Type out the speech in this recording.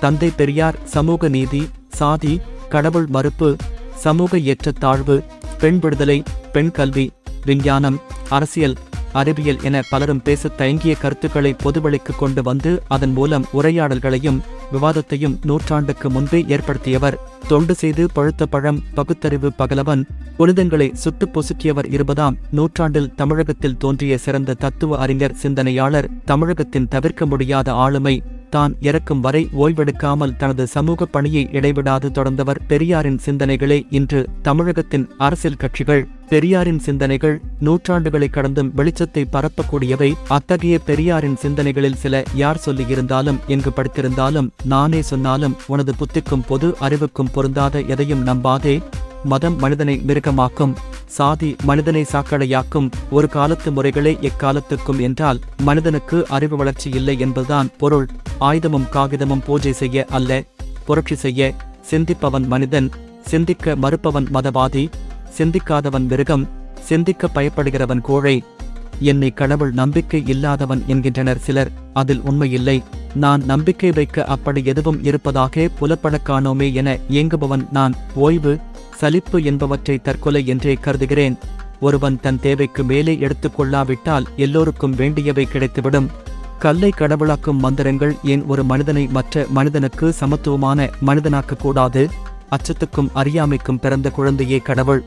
தந்தை பெரியார் சமூக நீதி சாதி கடவுள் மறுப்பு சமூக ஏற்றத்தாழ்வு பெண் விடுதலை பெண் கல்வி விஞ்ஞானம் அரசியல் அறிவியல் என பலரும் பேச தயங்கிய கருத்துக்களை பொதுவெளிக்கு கொண்டு வந்து அதன் மூலம் உரையாடல்களையும் விவாதத்தையும் நூற்றாண்டுக்கு முன்பே ஏற்படுத்தியவர். தொண்டு செய்து பழுத்த பழம் பகுத்தறிவு பகலவன் புனிதங்களை சுட்டு பொசுக்கியவர் இருபதாம் நூற்றாண்டில் தமிழகத்தில் தோன்றிய சிறந்த தத்துவ அறிஞர் சிந்தனையாளர் தமிழகத்தின் தவிர்க்க முடியாத ஆளுமை தான் இறக்கும் வரை ஓய்வெடுக்காமல் தனது சமூக பணியை இடைவிடாது தொடர்ந்தவர் பெரியாரின் சிந்தனைகளே இன்று தமிழகத்தின் அரசியல் கட்சிகள். பெரியாரின் சிந்தனைகள் நூற்றாண்டுகளை கடந்தும் வெளிச்சத்தை பரப்பக்கூடியவை. அத்தகைய பெரியாரின் சிந்தனைகளில் சில யார் சொல்லியிருந்தாலும் எங்கு படித்திருந்தாலும் நானே சொன்னாலும் உனது புத்திக்கும் பொது அறிவுக்கும் பொருந்தாத எதையும் நம்பாதே. மதம் மனிதனை மிருகமாக்கும். சாதி மனிதனை சாக்கடையாக்கும் ஒரு காலத்து முறைகளே எக்காலத்துக்கும் என்றால் மனிதனுக்கு அறிவு வளர்ச்சி இல்லை என்பதுதான் பொருள். ஆயுதமும் காகிதமும் பூஜை செய்ய அல்ல புரட்சி செய்ய சிந்திப்பவன் மனிதன் சிந்திக்க மறுப்பவன் மதவாதி சிந்திக்காதவன் மிருகம் சிந்திக்க பயப்படுகிறவன் கோழை. என்னை கடவுள் நம்பிக்கை இல்லாதவன் என்கின்றனர் சிலர் அதில் உண்மையில்லை நான் நம்பிக்கை வைக்க அப்படி எதுவும் இருப்பதாக புலப்படக்கானோமே என ஏங்குபவன் நான். ஓய்வு சலிப்பு என்பவற்றை தற்கொலை என்றே கருதுகிறேன். ஒருவன் தன் தேவைக்கு மேலே எடுத்துக்கொள்ளாவிட்டால் எல்லோருக்கும் வேண்டியவை கிடைத்துவிடும். கல்லை கடவுளாக்கும் மந்திரங்கள் ஏன் ஒரு மனிதனை மற்ற மனிதனுக்கு சமத்துவமான மனிதனாக்கக்கூடாது அச்சத்துக்கும் அறியாமைக்கும் பிறந்த குழந்தையே கடவுள்.